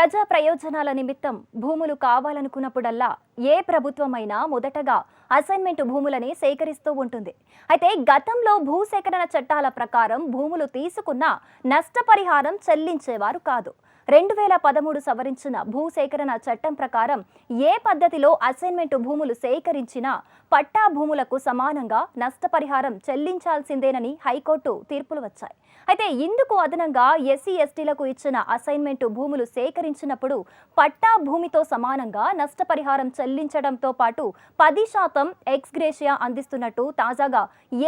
ప్రజా ప్రయోజనాల నిమిత్తం భూములు కావాలనుకున్నప్పుడల్లా ఏ ప్రభుత్వమైనా మొదటగా అసైన్మెంట్ భూములని సేకరిస్తూ ఉంటుంది. అయితే గతంలో భూసేకరణ చట్టాల ప్రకారం భూములు తీసుకున్న నష్టపరిహారం చెల్లించేవారు కాదు. రెండు వేల పదమూడు సవరించిన భూసేకరణ చట్టం ప్రకారం ఏ పద్ధతిలో అసైన్మెంట్ భూములు సేకరించినా పట్టా భూములకు సమానంగా నష్టపరిహారం చెల్లించాల్సిందేనని హైకోర్టు తీర్పులు వచ్చాయి. అయితే ఇందుకు అదనంగా ఎస్సీ ఎస్టీలకు ఇచ్చిన అసైన్మెంట్ భూములు సేకరించినప్పుడు పట్టా భూమితో సమానంగా నష్టపరిహారం చెల్లించడంతో పాటు పది శాతం ఎక్స్గ్రేషియా అందిస్తున్నట్టు తాజాగా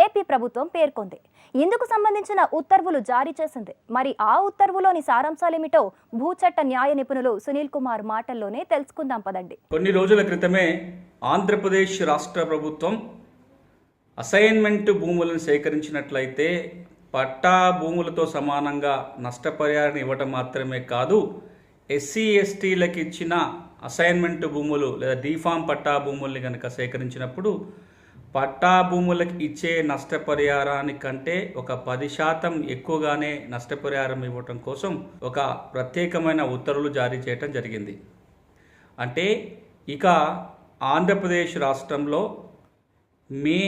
ఏపీ ప్రభుత్వం పేర్కొంది. ఇందుకు సంబంధించిన ఉత్తర్వులు జారీ చేసింది. మరి ఆ ఉత్తర్వులోని సారాంశాలేమిటో భూచట్ట న్యాయ నిపుణులు సునీల్ కుమార్ మాటల్లోనే తెలుసుకుందాం పదండి. కొన్ని రోజుల క్రితమే ఆంధ్రప్రదేశ్ రాష్ట్ర ప్రభుత్వం అసైన్మెంట్ భూములను సేకరించినట్లయితే పట్టా భూములతో సమానంగా నష్టపరిహారం ఇవ్వటం మాత్రమే కాదు ఎస్సీ ఎస్టీలకు ఇచ్చిన అసైన్మెంట్ భూములు లేదా డీఫామ్ పట్టా భూముల్ని కనుక సేకరించినప్పుడు పట్టా భూములకు ఇచ్చే నష్టపరిహారానికంటే ఒక పది శాతం ఎక్కువగానే నష్టపరిహారం ఇవ్వటం కోసం ఒక ప్రత్యేకమైన ఉత్తర్వులు జారీ చేయటం జరిగింది. అంటే ఇక ఆంధ్రప్రదేశ్ రాష్ట్రంలో మే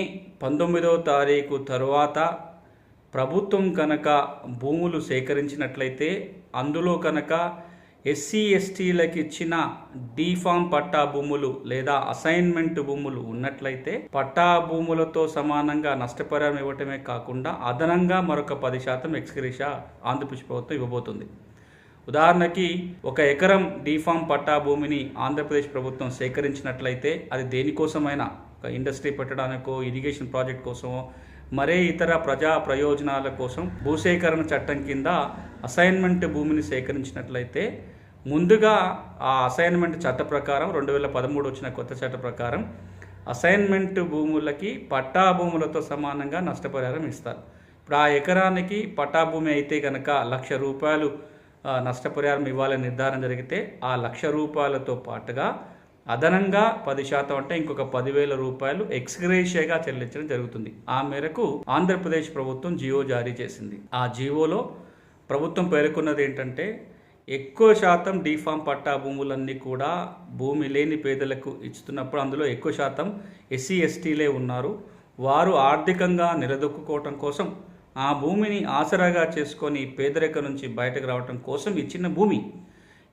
పంతొమ్మిదవ తారీఖు తరువాత ప్రభుత్వం కనుక భూములు సేకరించినట్లయితే అందులో కనుక ఎస్సీ ఎస్టీలకు ఇచ్చిన డీఫామ్ పట్టా భూములు లేదా అసైన్మెంట్ భూములు ఉన్నట్లయితే పట్టా భూములతో సమానంగా నష్టపరిహారం ఇవ్వటమే కాకుండా అదనంగా మరొక పది శాతం ఎక్స్గ్రేషా ఆంధ్రప్రదేశ్ ప్రభుత్వం ఇవ్వబోతుంది. ఉదాహరణకి ఒక ఎకరం డీఫామ్ పట్టా భూమిని ఆంధ్రప్రదేశ్ ప్రభుత్వం సేకరించినట్లయితే అది దేనికోసమైనా? ఒక ఇండస్ట్రీ పెట్టడానికో ఇరిగేషన్ ప్రాజెక్ట్ కోసమో మరే ఇతర ప్రజా ప్రయోజనాల కోసం భూసేకరణ చట్టం కింద అసైన్మెంట్ భూమిని సేకరించినట్లయితే ముందుగా ఆ అసైన్మెంట్ చట్ట ప్రకారం రెండు వేల పదమూడు వచ్చిన కొత్త చట్ట ప్రకారం అసైన్మెంట్ భూములకి పట్టా భూములతో సమానంగా నష్టపరిహారం ఇస్తారు. ఇప్పుడు ఆ ఎకరానికి పట్టా భూమి అయితే కనుక లక్ష రూపాయలు నష్టపరిహారం ఇవ్వాలని నిర్ధారణ జరిగితే ఆ లక్ష రూపాయలతో పాటుగా అదనంగా పది శాతం అంటే ఇంకొక పదివేల రూపాయలు ఎక్స్గ్రేషియాగా చెల్లించడం జరుగుతుంది. ఆ మేరకు ఆంధ్రప్రదేశ్ ప్రభుత్వం జియో జారీ చేసింది. ఆ జియోలో ప్రభుత్వం పేర్కొన్నది ఏంటంటే ఎక్కువ శాతం డీఫామ్ పట్టా భూములన్నీ కూడా భూమి లేని పేదలకు ఇస్తున్నప్పుడు అందులో ఎక్కువ శాతం ఎస్సీ ఎస్టీలే ఉన్నారు. వారు ఆర్థికంగా నిలదొక్కుకోవటం కోసం ఆ భూమిని ఆసరాగా చేసుకొని పేదరిక నుంచి బయటకు రావటం కోసం ఇచ్చిన భూమి.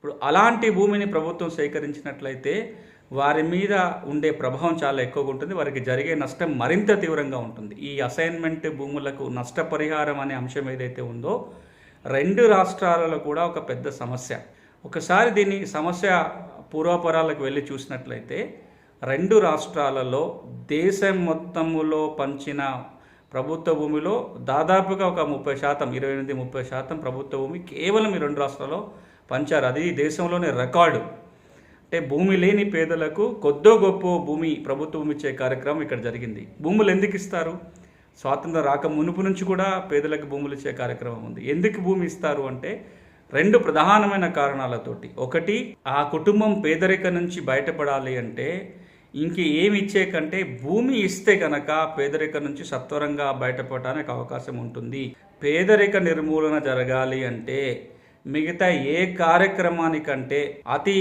ఇప్పుడు అలాంటి భూమిని ప్రభుత్వం సేకరించినట్లయితే వారి మీద ఉండే ప్రభావం చాలా ఎక్కువగా ఉంటుంది. వారికి జరిగే నష్టం మరింత తీవ్రంగా ఉంటుంది. ఈ అసైన్మెంట్ భూములకు నష్టపరిహారం అనే అంశం ఏదైతే ఉందో రెండు రాష్ట్రాలలో కూడా ఒక పెద్ద సమస్య. ఒకసారి దీని సమస్య పూర్వపరాలకు వెళ్ళి చూసినట్లయితే రెండు రాష్ట్రాలలో దేశం మొత్తములో పంచిన ప్రభుత్వ భూమిలో దాదాపుగా ఒక ముప్పై శాతం ఇరవై ఎనిమిది ముప్పై శాతం ప్రభుత్వ భూమి కేవలం ఈ రెండు రాష్ట్రాల్లో పంచారు. అది దేశంలోనే రికార్డు. అంటే భూమి లేని పేదలకు కొద్దో గొప్ప భూమి ప్రభుత్వం ఇచ్చే కార్యక్రమం ఇక్కడ జరిగింది. భూములు ఎందుకు ఇస్తారు? స్వాతంత్రం రాక మునుపు నుంచి కూడా పేదలకు భూములు ఇచ్చే కార్యక్రమం ఉంది. ఎందుకు భూమి ఇస్తారు అంటే రెండు ప్రధానమైన కారణాలతోటి. ఒకటి ఆ కుటుంబం పేదరిక నుంచి బయటపడాలి అంటే ఇంక ఏమి ఇచ్చే కంటే భూమి ఇస్తే కనుక పేదరిక నుంచి సత్వరంగా బయటపడటానికి అవకాశం ఉంటుంది. పేదరిక నిర్మూలన జరగాలి అంటే మిగతా ఏ కార్యక్రమానికంటే అతి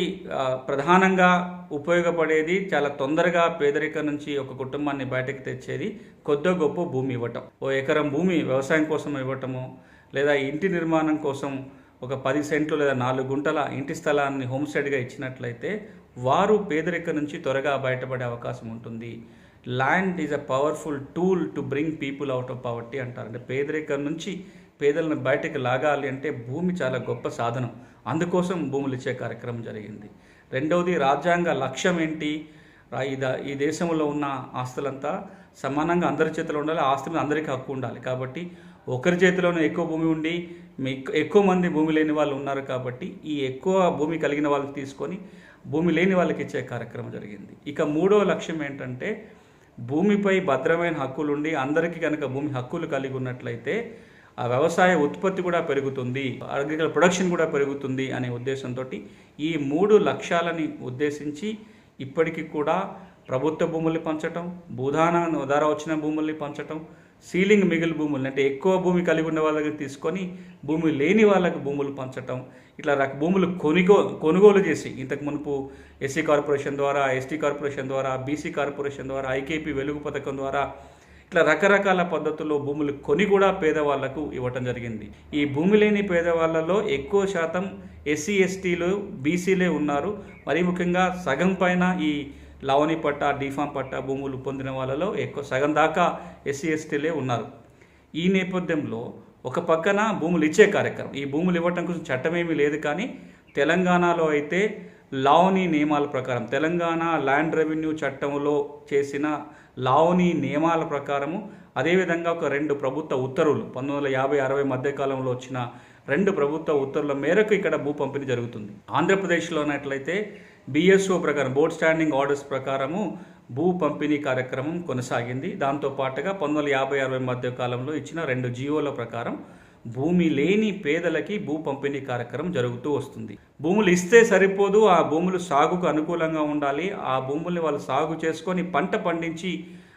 ప్రధానంగా ఉపయోగపడేది చాలా తొందరగా పేదరిక నుంచి ఒక కుటుంబాన్ని బయటకు తెచ్చేది కొద్దో గొప్ప భూమి ఇవ్వటం. ఓ ఎకరం భూమి వ్యవసాయం కోసం ఇవ్వటము లేదా ఇంటి నిర్మాణం కోసం ఒక పది సెంట్లు లేదా నాలుగు గుంటల ఇంటి స్థలాన్ని హోమ్స్టేడ్గా ఇచ్చినట్లయితే వారు పేదరిక నుంచి త్వరగా బయటపడే అవకాశం ఉంటుంది. Land is a powerful tool to bring people out of poverty అంటారు. అంటే పేదరికం నుంచి పేదలను బయటకు లాగాలి అంటే భూమి చాలా గొప్ప సాధనం. అందుకోసం భూములు ఇచ్చే కార్యక్రమం జరిగింది. రెండవది రాజ్యాంగ లక్ష్యం ఏంటి? ఈ ఈ దేశంలో ఉన్న ఆస్తులంతా సమానంగా అందరి చేతిలో ఉండాలి ఆస్తి మీద అందరికీ హక్కు ఉండాలి. కాబట్టి ఒకరి చేతిలోనే ఎక్కువ భూమి ఉండి మీ ఎక్కువ మంది భూమి లేని వాళ్ళు ఉన్నారు కాబట్టి ఈ ఎక్కువ భూమి కలిగిన వాళ్ళకి తీసుకొని భూమి లేని వాళ్ళకి ఇచ్చే కార్యక్రమం జరిగింది. ఇక మూడో లక్ష్యం ఏంటంటే భూమిపై భద్రమైన హక్కులు ఉండి అందరికీ కనుక భూమి హక్కులు కలిగి ఉన్నట్లయితే ఆ వ్యవసాయ ఉత్పత్తి కూడా పెరుగుతుంది అగ్రికల్చర్ ప్రొడక్షన్ కూడా పెరుగుతుంది అనే ఉద్దేశంతో ఈ మూడు లక్ష్యాలని ఉద్దేశించి ఇప్పటికీ కూడా ప్రభుత్వ భూముల్ని పంచటం భూధాన ద్వారా వచ్చిన భూముల్ని పంచటం సీలింగ్ మిగిలి భూములు అంటే ఎక్కువ భూమి కలిగి ఉన్న వాళ్ళకి తీసుకొని భూమి లేని వాళ్ళకు భూములు పంచటం ఇట్లా రక భూములు కొనుగో కొనుగోలు చేసి ఇంతకు మునుపు ఎస్సీ కార్పొరేషన్ ద్వారా ఎస్టీ కార్పొరేషన్ ద్వారా బీసీ కార్పొరేషన్ ద్వారా ఐకేపీ వెలుగు పథకం ద్వారా ఇట్లా రకరకాల పద్ధతుల్లో భూములు కొని కూడా పేదవాళ్ళకు ఇవ్వటం జరిగింది. ఈ భూమి లేని పేదవాళ్ళలో ఎక్కువ శాతం ఎస్సీ ఎస్టీలు బీసీలే ఉన్నారు. మరీ ముఖ్యంగా సగం పైన ఈ లావణి పట్ట డిఫామ్ పట్ట భూములు పొందిన వాళ్ళలో ఎక్కువ సగం దాకా ఎస్సీ ఎస్టీలే ఉన్నారు. ఈ నేపథ్యంలో ఒక పక్కన భూములు ఇచ్చే కార్యక్రమం. ఈ భూములు ఇవ్వటం కోసం చట్టమేమీ లేదు కానీ తెలంగాణలో అయితే లావణి నియమాల ప్రకారం. తెలంగాణ ల్యాండ్ రెవెన్యూ చట్టంలో చేసిన లావణి నియమాల ప్రకారము అదేవిధంగా ఒక రెండు ప్రభుత్వ ఉత్తర్వులు. పంతొమ్మిది వందల యాభై అరవై మధ్యకాలంలో వచ్చిన రెండు ప్రభుత్వ ఉత్తర్వుల మేరకు ఇక్కడ భూ పంపిణీ జరుగుతుంది. ఆంధ్రప్రదేశ్లో ఉన్నట్లయితే బిఎస్ఓ ప్రకారం బోర్డ్ స్టాండింగ్ ఆర్డర్స్ ప్రకారము భూ పంపిణీ కార్యక్రమం కొనసాగింది. దాంతో పాటుగా పంతొమ్మిది వందల యాభై అరవై మధ్య కాలంలో ఇచ్చిన రెండు జీవోల ప్రకారం భూమి లేని పేదలకి భూ పంపిణీ కార్యక్రమం జరుగుతూ వస్తుంది. భూములు ఇస్తే సరిపోదు ఆ భూములు సాగుకు అనుకూలంగా ఉండాలి. ఆ భూముల్ని వాళ్ళు సాగు చేసుకొని పంట పండించి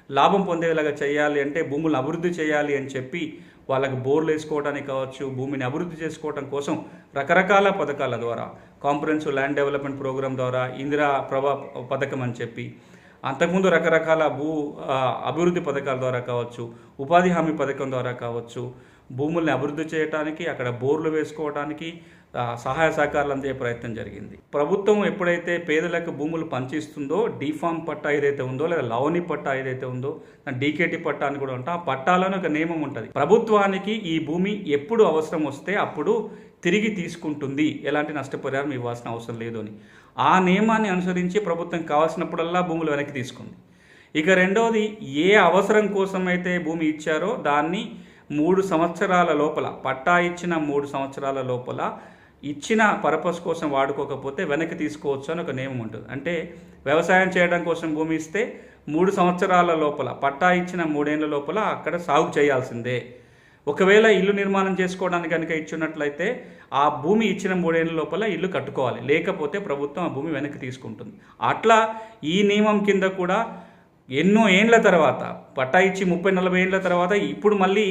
లాభం పొందేలాగా చేయాలి అంటే భూములను అభివృద్ధి చేయాలి అని చెప్పి వాళ్ళకి బోర్లు వేసుకోవడానికి కావచ్చు భూమిని అభివృద్ధి చేసుకోవడం కోసం రకరకాల పథకాల ద్వారా కాంప్రహెన్సివ్ ల్యాండ్ డెవలప్మెంట్ ప్రోగ్రామ్ ద్వారా ఇందిరా ప్రభా పథకం అని చెప్పి అంతకుముందు రకరకాల భూ అభివృద్ధి పథకాల ద్వారా కావచ్చు ఉపాధి హామీ పథకం ద్వారా కావచ్చు భూముల్ని అభివృద్ధి చేయడానికి అక్కడ బోర్లు వేసుకోవడానికి సహాయ సహకారాలు అందే ప్రయత్నం జరిగింది. ప్రభుత్వం ఎప్పుడైతే పేదలకు భూములు పంచిస్తుందో డీఫామ్ పట్టా ఏదైతే ఉందో లేదా లవణి పట్టా ఏదైతే ఉందో డీకేటీ పట్టా అని కూడా ఉంటాం ఆ పట్టాలోనే ఒక నియమం ఉంటుంది. ప్రభుత్వానికి ఈ భూమి ఎప్పుడు అవసరం వస్తే అప్పుడు తిరిగి తీసుకుంటుంది. ఎలాంటి నష్టపరిహారం ఇవ్వాల్సిన అవసరం లేదు అని. ఆ నియమాన్ని అనుసరించి ప్రభుత్వం కావాల్సినప్పుడల్లా భూములు వెనక్కి తీసుకుంది. ఇక రెండవది ఏ అవసరం కోసం అయితే భూమి ఇచ్చారో దాన్ని మూడు సంవత్సరాల లోపల పట్టా ఇచ్చిన మూడు సంవత్సరాల లోపల ఇచ్చిన పర్పస్ కోసం వాడుకోకపోతే వెనక్కి తీసుకోవచ్చు అని ఒక నియమం ఉంటుంది. అంటే వ్యవసాయం చేయడం కోసం భూమి ఇస్తే మూడు సంవత్సరాల లోపల పట్టా ఇచ్చిన మూడేళ్ళ లోపల అక్కడ సాగు చేయాల్సిందే. ఒకవేళ ఇల్లు నిర్మాణం చేసుకోవడానికి కనుక ఇచ్చినట్లయితే ఆ భూమి ఇచ్చిన మూడేళ్ళ లోపల ఇల్లు కట్టుకోవాలి. లేకపోతే ప్రభుత్వం ఆ భూమి వెనక్కి తీసుకుంటుంది. అట్లా ఈ నియమం కింద కూడా ఎన్నో ఏండ్ల తర్వాత పట్టా ఇచ్చి ముప్పై నలభై ఏండ్ల తర్వాత ఇప్పుడు మళ్ళీ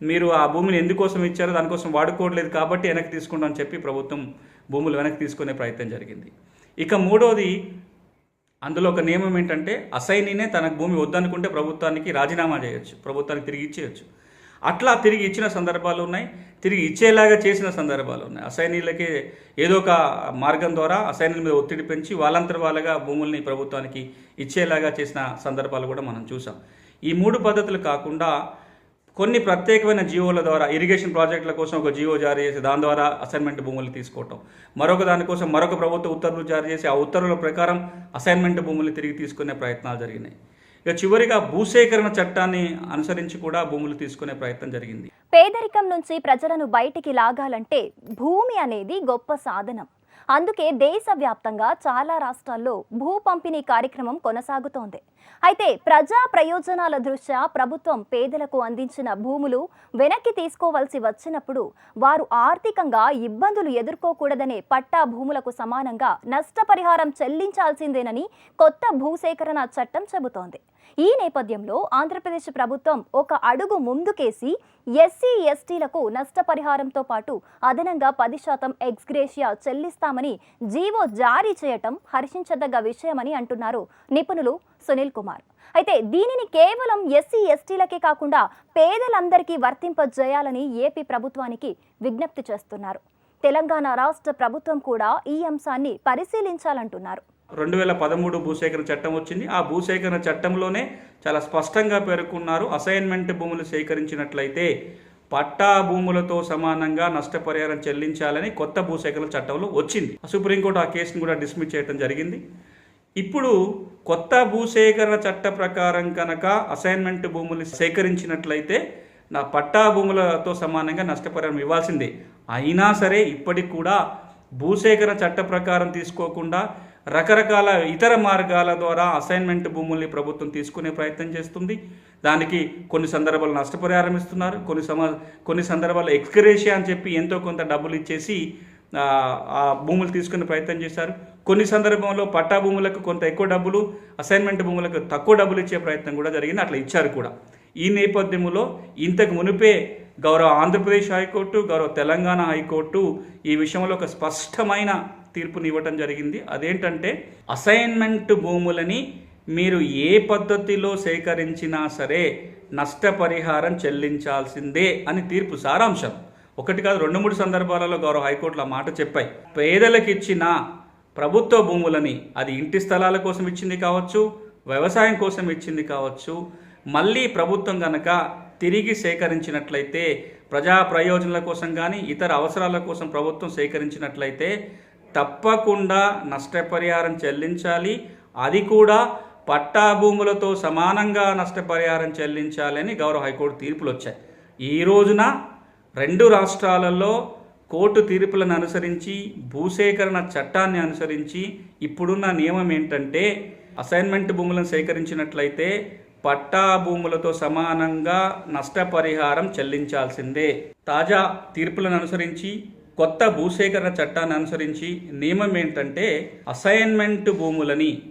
మీరు ఆ భూమిని ఎందుకోసం ఇచ్చారో దానికోసం వాడుకోవట్లేదు కాబట్టి వెనక్కి తీసుకుంటాం అని చెప్పి ప్రభుత్వం భూములు వెనక్కి తీసుకునే ప్రయత్నం జరిగింది. ఇక మూడోది అందులో ఒక నియమం ఏంటంటే అసైనీనే తనకు భూమి వద్దనుకుంటే ప్రభుత్వానికి రాజీనామా చేయొచ్చు ప్రభుత్వానికి తిరిగి ఇచ్చేయచ్చు. అట్లా తిరిగి ఇచ్చిన సందర్భాలు ఉన్నాయి తిరిగి ఇచ్చేలాగా చేసిన సందర్భాలు ఉన్నాయి. అసైనీలకి ఏదో ఒక మార్గం ద్వారా అసైనీల మీద ఒత్తిడి పెంచి వాళ్ళంతర వాళ్ళగా భూముల్ని ప్రభుత్వానికి ఇచ్చేలాగా చేసిన సందర్భాలు కూడా మనం చూసాం. ఈ మూడు పద్ధతులు కాకుండా కొన్ని ప్రత్యేకమైన జీవోల ద్వారా ఇరిగేషన్ ప్రాజెక్టుల కోసం ఒక జీవో జారీ చేసి దాని ద్వారా అసైన్మెంట్ భూములు తీసుకోవటం. మరొక దానికోసం మరొక ప్రభుత్వ ఉత్తర్వులు జారీ చేసి ఆ ఉత్తర్వుల ప్రకారం అసైన్మెంట్ భూములు తిరిగి తీసుకునే ప్రయత్నాలు జరిగినాయి. ఇక చివరిగా భూసేకరణ చట్టాన్ని అనుసరించి కూడా భూములు తీసుకునే ప్రయత్నం జరిగింది. పేదరికం నుంచి ప్రజలను బయటికి లాగాలంటే భూమి అనేది గొప్ప సాధనం. అందుకే దేశవ్యాప్తంగా చాలా రాష్ట్రాల్లో భూ పంపిణీ కార్యక్రమం కొనసాగుతోంది. అయితే ప్రజా ప్రయోజనాల దృష్ట్యా ప్రభుత్వం పేదలకు అందించిన భూములు వెనక్కి తీసుకోవాల్సి వచ్చినప్పుడు వారు ఆర్థికంగా ఇబ్బందులు ఎదుర్కోకూడదనే పట్టా భూములకు సమానంగా నష్టపరిహారం చెల్లించాల్సిందేనని కొత్త భూసేకరణ చట్టం చెబుతోంది. ఈ నేపథ్యంలో ఆంధ్రప్రదేశ్ ప్రభుత్వం ఒక అడుగు ముందుకేసి ఎస్సీ ఎస్టీలకు నష్టపరిహారంతో పాటు అదనంగా పది శాతం ఎక్స్గ్రేషియా చెల్లిస్తామని జీవో జారీ చేయటం హర్షించదగ్గ విషయమని అంటున్నారు నిపుణులు సునీల్ కుమార్. అయితే దీనిని కేవలం ఎస్సీ ఎస్టీలకే కాకుండా పేదలందరికీ వర్తింపజేయాలని ఏపీ ప్రభుత్వానికి విజ్ఞప్తి చేస్తున్నారు. తెలంగాణ రాష్ట్ర ప్రభుత్వం కూడా ఈ అంశాన్ని పరిశీలించాలంటున్నారు. రెండు వేల పదమూడు భూసేకరణ చట్టం వచ్చింది. ఆ భూసేకరణ చట్టంలోనే చాలా స్పష్టంగా పేర్కొన్నారు అసైన్మెంట్ భూములు సేకరించినట్లయితే పట్టా భూములతో సమానంగా నష్టపరిహారం చెల్లించాలని కొత్త భూసేకరణ చట్టంలో వచ్చింది. సుప్రీంకోర్టు ఆ కేసును కూడా డిస్మిస్ చేయడం జరిగింది. ఇప్పుడు కొత్త భూసేకరణ చట్ట ప్రకారం కనుక అసైన్మెంట్ భూములు సేకరించినట్లయితే నా పట్టా భూములతో సమానంగా నష్టపరిహారం ఇవ్వాల్సిందే. అయినా సరే ఇప్పటికి కూడా భూసేకరణ చట్ట ప్రకారం తీసుకోకుండా రకరకాల ఇతర మార్గాల ద్వారా అసైన్మెంట్ భూముల్ని ప్రభుత్వం తీసుకునే ప్రయత్నం చేస్తుంది. దానికి కొన్ని సందర్భాలు నష్టపరిహారం ఇస్తున్నారు కొన్ని సమ కొన్ని సందర్భాల్లో ఎక్స్కరేషియా అని చెప్పి ఎంతో కొంత డబ్బులు ఇచ్చేసి ఆ, ఆ భూములు తీసుకునే ప్రయత్నం చేశారు. కొన్ని సందర్భంలో పట్టా భూములకు కొంత ఎక్కువ డబ్బులు అసైన్మెంట్ భూములకు తక్కువ డబ్బులు ఇచ్చే ప్రయత్నం కూడా జరిగింది. అట్లా ఇచ్చారు కూడా. ఈ నేపథ్యంలో ఇంతకు మునిపే గౌరవ ఆంధ్రప్రదేశ్ హైకోర్టు గౌరవ తెలంగాణ హైకోర్టు ఈ విషయంలో ఒక స్పష్టమైన తీర్పుని ఇవ్వటం జరిగింది. అదేంటంటే అసైన్మెంట్ భూములని మీరు ఏ పద్ధతిలో సేకరించినా సరే నష్టపరిహారం చెల్లించాల్సిందే అని తీర్పు సారాంశం. ఒకటి కాదు రెండు మూడు సందర్భాలలో గౌరవ హైకోర్టులో మాట చెప్పాయి. పేదలకు ఇచ్చిన ప్రభుత్వ భూములని అది ఇంటి స్థలాల కోసం ఇచ్చింది కావచ్చు వ్యవసాయం కోసం ఇచ్చింది కావచ్చు మళ్ళీ ప్రభుత్వం గనక తిరిగి సేకరించినట్లయితే ప్రజా ప్రయోజనాల కోసం కానీ ఇతర అవసరాల కోసం ప్రభుత్వం సేకరించినట్లయితే తప్పకుండా నష్టపరిహారం చెల్లించాలి. అది కూడా పట్టా భూములతో సమానంగా నష్టపరిహారం చెల్లించాలని గౌరవ హైకోర్టు తీర్పులు వచ్చాయి. ఈ రోజున రెండు రాష్ట్రాలలో కోర్టు తీర్పులను అనుసరించి భూసేకరణ చట్టాన్ని అనుసరించి ఇప్పుడున్న నియమం ఏంటంటే అసైన్మెంట్ భూములను సేకరించినట్లయితే పట్టా భూములతో సమానంగా నష్టపరిహారం చెల్లించాల్సిందే. తాజా తీర్పులను అనుసరించి కొత్త భూసేకరణ చట్టాన్ని అనుసరించి నియమం ఏంటంటే అసైన్మెంట్ భూములని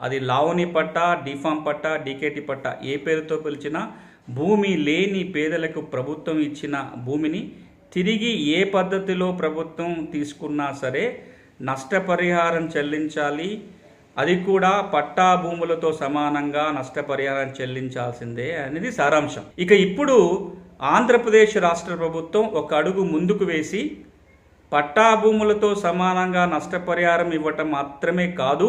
అది లావణి పట్ట డిఫామ్ పట్ట డికేటి పట్ట ఏ పేరుతో పిలిచినా భూమి లేని పేదలకు ప్రభుత్వం ఇచ్చిన భూమిని తిరిగి ఏ పద్ధతిలో ప్రభుత్వం తీసుకున్నా సరే నష్టపరిహారం చెల్లించాలి. అది కూడా పట్టా భూములతో సమానంగా నష్టపరిహారం చెల్లించాల్సిందే అనేది సారాంశం. ఇక ఇప్పుడు ఆంధ్రప్రదేశ్ రాష్ట్ర ప్రభుత్వం ఒక అడుగు ముందుకు వేసి పట్టా భూములతో సమానంగా నష్టపరిహారం ఇవ్వటం మాత్రమే కాదు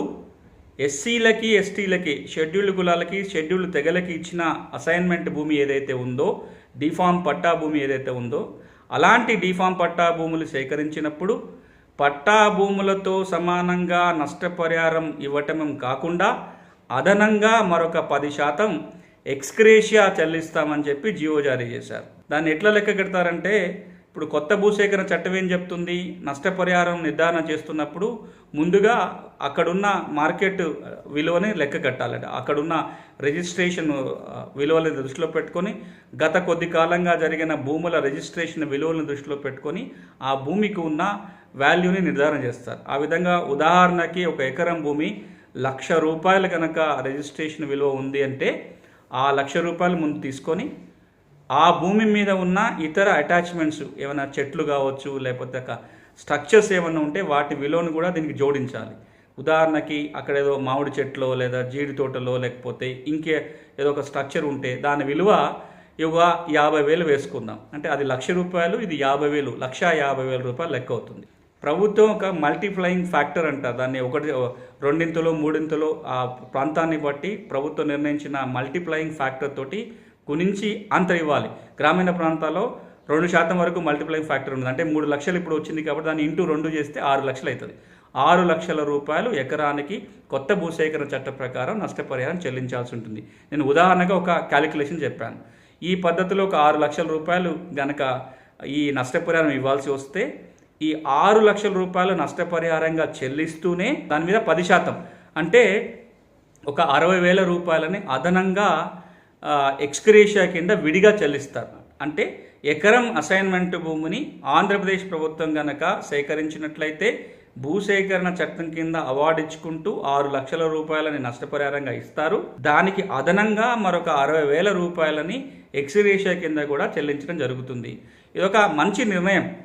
ఎస్సీలకి ఎస్టీలకి షెడ్యూల్డ్ కులాలకి షెడ్యూల్డ్ తెగలకి ఇచ్చిన అసైన్మెంట్ భూమి ఏదైతే ఉందో డిఫామ్ పట్టా భూమి ఏదైతే ఉందో అలాంటి డిఫామ్ పట్టా భూములు సేకరించినప్పుడు పట్టా భూములతో సమానంగా నష్టపరిహారం ఇవ్వటం కాకుండా అదనంగా మరొక పది శాతం ఎక్స్క్రేషియా చెల్లిస్తామని చెప్పి జియో జారీ చేశారు. దాన్ని ఎట్లా లెక్క కడతారంటే ఇప్పుడు కొత్త భూసేకరణ చట్టం ఏం చెప్తుంది? నష్టపరిహారం నిర్ధారణ చేస్తున్నప్పుడు ముందుగా అక్కడున్న మార్కెట్ విలువని లెక్క కట్టాలంట. అక్కడున్న రిజిస్ట్రేషన్ విలువలను దృష్టిలో పెట్టుకొని గత కొద్ది కాలంగా జరిగిన భూముల రిజిస్ట్రేషన్ విలువలను దృష్టిలో పెట్టుకొని ఆ భూమికి ఉన్న వాల్యూని నిర్ధారణ చేస్తారు. ఆ విధంగా ఉదాహరణకి ఒక ఎకరం భూమి లక్ష రూపాయలు కనుక రిజిస్ట్రేషన్ విలువ ఉంది అంటే ఆ లక్ష రూపాయలు ముందు తీసుకొని ఆ భూమి మీద ఉన్న ఇతర అటాచ్మెంట్స్ ఏమైనా చెట్లు కావచ్చు లేకపోతే ఒక స్ట్రక్చర్స్ ఏమైనా ఉంటే వాటి విలువను కూడా దీనికి జోడించాలి. ఉదాహరణకి అక్కడ ఏదో మామిడి చెట్లో లేదా జీడి తోటలో లేకపోతే ఇంకే ఏదో ఒక స్ట్రక్చర్ ఉంటే దాని విలువ ఇవ్వ యాభై వేలు వేసుకుందాం. అంటే అది లక్ష రూపాయలు ఇది యాభై వేలు లక్ష యాభై వేల రూపాయలు లెక్క అవుతుంది. ప్రభుత్వం ఒక మల్టీప్లయింగ్ ఫ్యాక్టర్ అంటారు దాన్ని ఒకటి రెండింతలో మూడింతలో ఆ ప్రాంతాన్ని బట్టి ప్రభుత్వం నిర్ణయించిన మల్టీప్లయింగ్ ఫ్యాక్టర్ తోటి గుణించి అంత ఇవ్వాలి. గ్రామీణ ప్రాంతాల్లో రెండు శాతం వరకు మల్టిప్లైంగ్ ఫ్యాక్టర్ ఉంది అంటే మూడు లక్షలు ఇప్పుడు వచ్చింది కాబట్టి దాన్ని ఇంటూ రెండు చేస్తే ఆరు లక్షలు అవుతుంది. ఆరు లక్షల రూపాయలు ఎకరానికి కొత్త భూసేకరణ చట్ట ప్రకారం నష్టపరిహారం చెల్లించాల్సి ఉంటుంది. నేను ఉదాహరణగా ఒక క్యాలిక్యులేషన్ చెప్పాను. ఈ పద్ధతిలో ఒక ఆరు లక్షల రూపాయలు గనక ఈ నష్టపరిహారం ఇవ్వాల్సి వస్తే ఈ ఆరు లక్షల రూపాయలు నష్టపరిహారంగా చెల్లిస్తూనే దాని మీద పది శాతం. అంటే ఒక అరవై వేల రూపాయలని అదనంగా ఎక్స్క్రేషియా కింద విడిగా చెల్లిస్తారు. అంటే ఎకరం అసైన్మెంట్ భూమిని ఆంధ్రప్రదేశ్ ప్రభుత్వం గనక సేకరించినట్లయితే భూసేకరణ చట్టం కింద అవార్డు ఇచ్చుకుంటూ ఆరు లక్షల రూపాయలని నష్టపరిహారంగా ఇస్తారు. దానికి అదనంగా మరొక అరవై వేల రూపాయలని ఎక్స్రేషియా కింద కూడా చెల్లించడం జరుగుతుంది. ఇది ఒక మంచి నిర్ణయం.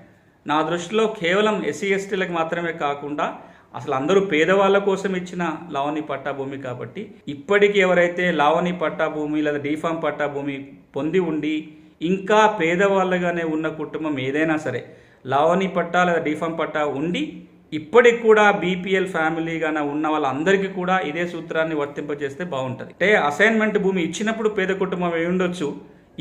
నా దృష్టిలో కేవలం ఎస్సీ ఎస్టీలకు మాత్రమే కాకుండా అసలు అందరూ పేదవాళ్ళ కోసం ఇచ్చిన లావణి పట్టా భూమి కాబట్టి ఇప్పటికి ఎవరైతే లావణి పట్టా భూమి లేదా డీఫామ్ పట్టా భూమి పొంది ఉండి ఇంకా పేదవాళ్ళగానే ఉన్న కుటుంబం ఏదైనా సరే లావణి పట్టా లేదా డీఫామ్ పట్టా ఉండి ఇప్పటికి కూడా బీపీఎల్ ఫ్యామిలీగానే ఉన్న వాళ్ళందరికీ కూడా ఇదే సూత్రాన్ని వర్తింపజేస్తే బాగుంటుంది. అంటే అసైన్మెంట్ భూమి ఇచ్చినప్పుడు పేద కుటుంబం అయి ఉండొచ్చు.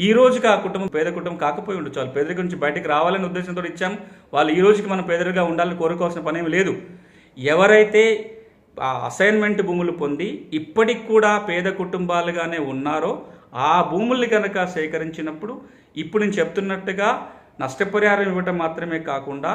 ఈ రోజుకి ఆ కుటుంబం పేద కుటుంబం కాకపోయి ఉండొచ్చు. వాళ్ళు పేదరికం నుంచి బయటకు రావాలనే ఉద్దేశంతో ఇచ్చాం. వాళ్ళు ఈ రోజుకి మనం పేదరిగా ఉండాలని కోరుకోవాల్సిన పని ఏమీ లేదు. ఎవరైతే అసైన్మెంట్ భూములు పొంది ఇప్పటికి కూడా పేద కుటుంబాలుగానే ఉన్నారో ఆ భూముల్ని కనుక సేకరించినప్పుడు ఇప్పుడు నేను చెప్తున్నట్టుగా నష్టపరిహారం ఇవ్వటం మాత్రమే కాకుండా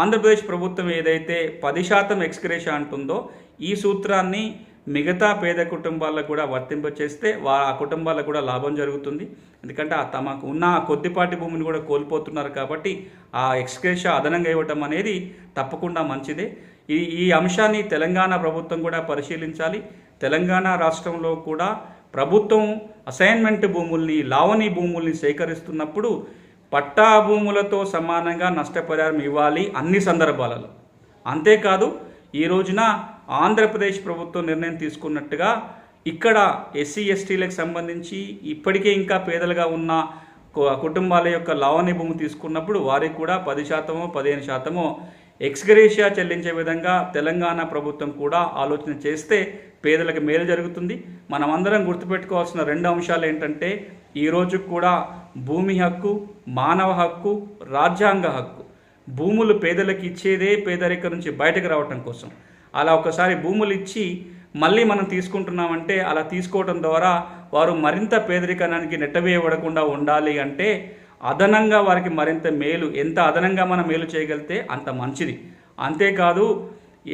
ఆంధ్రప్రదేశ్ ప్రభుత్వం ఏదైతే పది శాతం ఎక్స్క్రేష అంటుందో ఈ సూత్రాన్ని మిగతా పేద కుటుంబాలకు కూడా వర్తింపచేస్తే వా ఆ కుటుంబాలకు కూడా లాభం జరుగుతుంది. ఎందుకంటే ఆ తమకు ఉన్న ఆ కొద్దిపాటి భూమిని కూడా కోల్పోతున్నారు కాబట్టి ఆ ఎక్స్క్రేష అదనంగా ఇవ్వటం అనేది తప్పకుండా మంచిదే. ఈ ఈ అంశాన్ని తెలంగాణ ప్రభుత్వం కూడా పరిశీలించాలి. తెలంగాణ రాష్ట్రంలో కూడా ప్రభుత్వం అసైన్మెంట్ భూముల్ని లావణి భూముల్ని సేకరిస్తున్నప్పుడు పట్టా భూములతో సమానంగా నష్టపరిహారం ఇవ్వాలి అన్ని సందర్భాలలో. అంతేకాదు ఈ రోజున ఆంధ్రప్రదేశ్ ప్రభుత్వం నిర్ణయం తీసుకున్నట్టుగా ఇక్కడ ఎస్సీ ఎస్టీలకు సంబంధించి ఇప్పటికే ఇంకా పేదలుగా ఉన్న కుటుంబాల యొక్క లావణ్య భూమి తీసుకున్నప్పుడు వారికి కూడా పది శాతమో పదిహేను శాతమో ఎక్స్గ్రేషియా చెల్లించే విధంగా తెలంగాణ ప్రభుత్వం కూడా ఆలోచన చేస్తే పేదలకు మేలు జరుగుతుంది. మనమందరం గుర్తుపెట్టుకోవాల్సిన రెండు అంశాలు ఏంటంటే ఈ కూడా భూమి హక్కు మానవ హక్కు రాజ్యాంగ హక్కు. భూములు పేదలకు ఇచ్చేదే పేదరికం నుంచి బయటకు రావటం కోసం. అలా ఒకసారి భూములు ఇచ్చి మళ్ళీ మనం తీసుకుంటున్నామంటే అలా తీసుకోవడం ద్వారా వారు మరింత పేదరికానికి నెట్టవేయబడకుండా ఉండాలి అంటే అదనంగా వారికి మరింత మేలు ఎంత అదనంగా మనం మేలు చేయగలిగితే అంత మంచిది. అంతేకాదు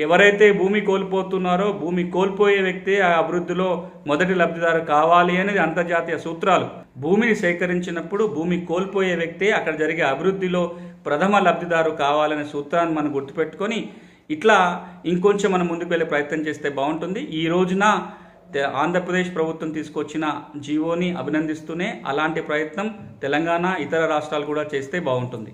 ఎవరైతే భూమి కోల్పోతున్నారో భూమి కోల్పోయే వ్యక్తే ఆ అభివృద్ధిలో మొదటి లబ్ధిదారు కావాలి అనేది అంతర్జాతీయ సూత్రాలు. భూమిని సేకరించినప్పుడు భూమి కోల్పోయే వ్యక్తే అక్కడ జరిగే అభివృద్ధిలో ప్రథమ లబ్ధిదారు కావాలనే సూత్రాన్ని మనం గుర్తుపెట్టుకొని ఇట్లా ఇంకొంచెం మనం ముందుకు వెళ్ళే ప్రయత్నం చేస్తే బాగుంటుంది. ఈ రోజున ఆంధ్రప్రదేశ్ ప్రభుత్వం తీసుకొచ్చిన జీవోని అభినందిస్తూనే అలాంటి ప్రయత్నం తెలంగాణ ఇతర రాష్ట్రాలు కూడా చేస్తే బాగుంటుంది.